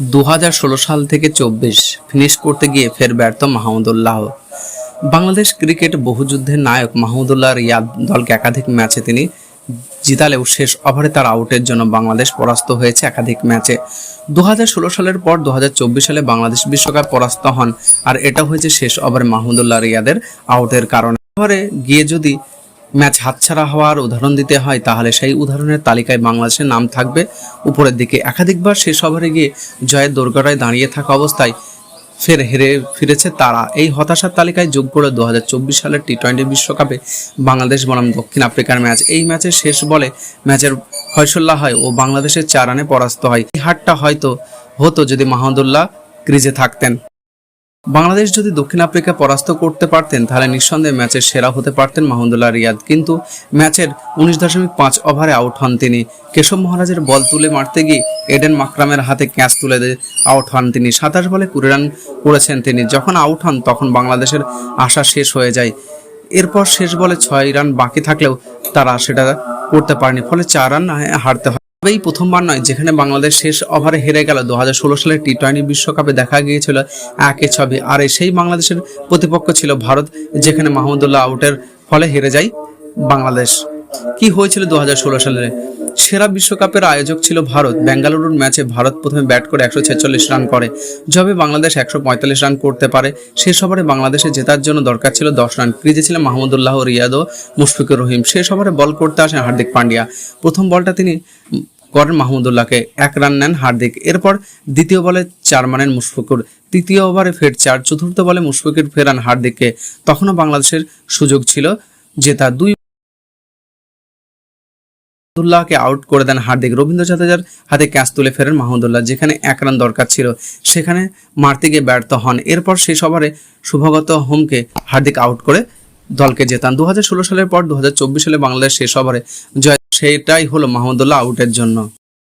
দু হাজার ষোলো সাল থেকে চব্বিশ ফিনিশ করতে গিয়ে ফের ব্যর্থ মাহমুদুল্লাহ। বাংলাদেশ ক্রিকেট বহুযুদ্ধের নায়ক মাহমুদুল্লাহ রিয়াদ দলকে একাধিক ম্যাচে তিনি জিতালেও শেষ ওভারে তার আউটের জন্য বাংলাদেশ পরাস্ত হয়েছে একাধিক ম্যাচে। দু হাজার ষোলো সালের পর দু হাজার চব্বিশ সালে বাংলাদেশ বিশ্বকাপ পরাস্ত হন, আর এটা হয়েছে শেষ ওভারে মাহমুদুল্লাহ রিয়াদের আউটের কারণে। ওভারে গিয়ে যদি ম্যাচ হাতছাড়া হওয়ার উদাহরণ দিতে হয়, তাহলে সেই উদাহরণের তালিকায় বাংলাদেশের নাম থাকবে। উপরের দিকে একাধিকবার শেষ ওভারে গিয়ে জয়ের দোরগড়ায় দাঁড়িয়ে থাকা অবস্থায় ফের হেরে ফিরেছে তারা। এই হতাশার তালিকায় যোগ করে দু হাজার চব্বিশ সালের টি টোয়েন্টি বিশ্বকাপে বাংলাদেশ বনাম দক্ষিণ আফ্রিকার ম্যাচ। এই ম্যাচের শেষ বলে ম্যাচের ফয়সল্লা হয় ও বাংলাদেশের চার রানে পরাস্ত হয়। এই হারটা হয়তো, হতো যদি মাহমুদুল্লাহ ক্রিজে থাকতেন। বাংলাদেশ যদি দক্ষিণ আফ্রিকা পরাস্ত করতে পারতেন, তাহলে নিঃসন্দেহে ম্যাচের সেরা হতে পারতেন মাহমুদুল্লাহ রিয়াদ। কিন্তু ম্যাচের উনিশ দশমিক পাঁচ ওভারে আউট হন তিনি। কেশব মহারাজের বল তুলে মারতে গিয়ে এডেন মাকরামের হাতে ক্যাচ তুলে দিয়ে আউট হন তিনি। সাতাশ বলে কুড়ি রান করেছেন তিনি। যখন আউট হন, তখন বাংলাদেশের আশা শেষ হয়ে যায়। এরপর শেষ বলে ছয় রান বাকি থাকলেও তারা সেটা করতে পারেনি। ফলে চার রান হারতে হয়। তবে এই প্রথমবার নয়, যেখানে বাংলাদেশ শেষ ওভারে হেরে গেল। দু হাজার ষোলো সালের টি টোয়েন্টি বিশ্বকাপে দেখা গিয়েছিল একে ছবি। আর সেই বাংলাদেশের প্রতিপক্ষ ছিল ভারত, যেখানে মাহমুদুল্লাহ আউটের ফলে হেরে যায় বাংলাদেশ। কি হয়েছিল দু হাজার ষোলো সালে সেরা বিশ্বকাপের আয়োজক ছিল ভারত। বেঙ্গালুরুর ম্যাচে ভারত প্রথমে ব্যাট করে একশো ছেচল্লিশ রান করে। যবে বাংলাদেশ একশো পঁয়তাল্লিশ রান করতে পারে। শেষ ওভারে বাংলাদেশে জেতার জন্য দরকার ছিল দশ রান। ক্রিজে ছিলেন মাহমুদুল্লাহ, রিয়াদ ও মুশফিকুর রহিম। শেষ ওভারে বল করতে আসেন হার্দিক পান্ডিয়া। প্রথম বলটা তিনি করেন মাহমুদুল্লাহকে। এক রান নেন হার্দিক। এরপর দ্বিতীয় বলে চার মানেন মুশফিকুর। তৃতীয় ওভারে ফের চার, চতুর্থ বলে মুশফিকুর ফেরান হার্দিককে। তখনও বাংলাদেশের সুযোগ ছিল জেতা দুই মাহমুদুল্লাহকে আউট করে দেন হার্দিক। রবীন্দ্র জাদেজার হাতে ক্যাচ তুলে ফেরেন মাহমুদুল্লাহ, যেখানে এক রান দরকার ছিল। সেখানে মারতে গিয়ে ব্যর্থ হন। এরপর শেষ ওভারে শুভগত হোমকে হার্দিক আউট করে দলকে জেতান। দু হাজার ষোলো সালের পর দুহাজার চব্বিশ সালে বাংলাদেশ শেষ ওভারে জয়। সেটাই হলো মাহমুদুল্লাহ আউটের জন্য।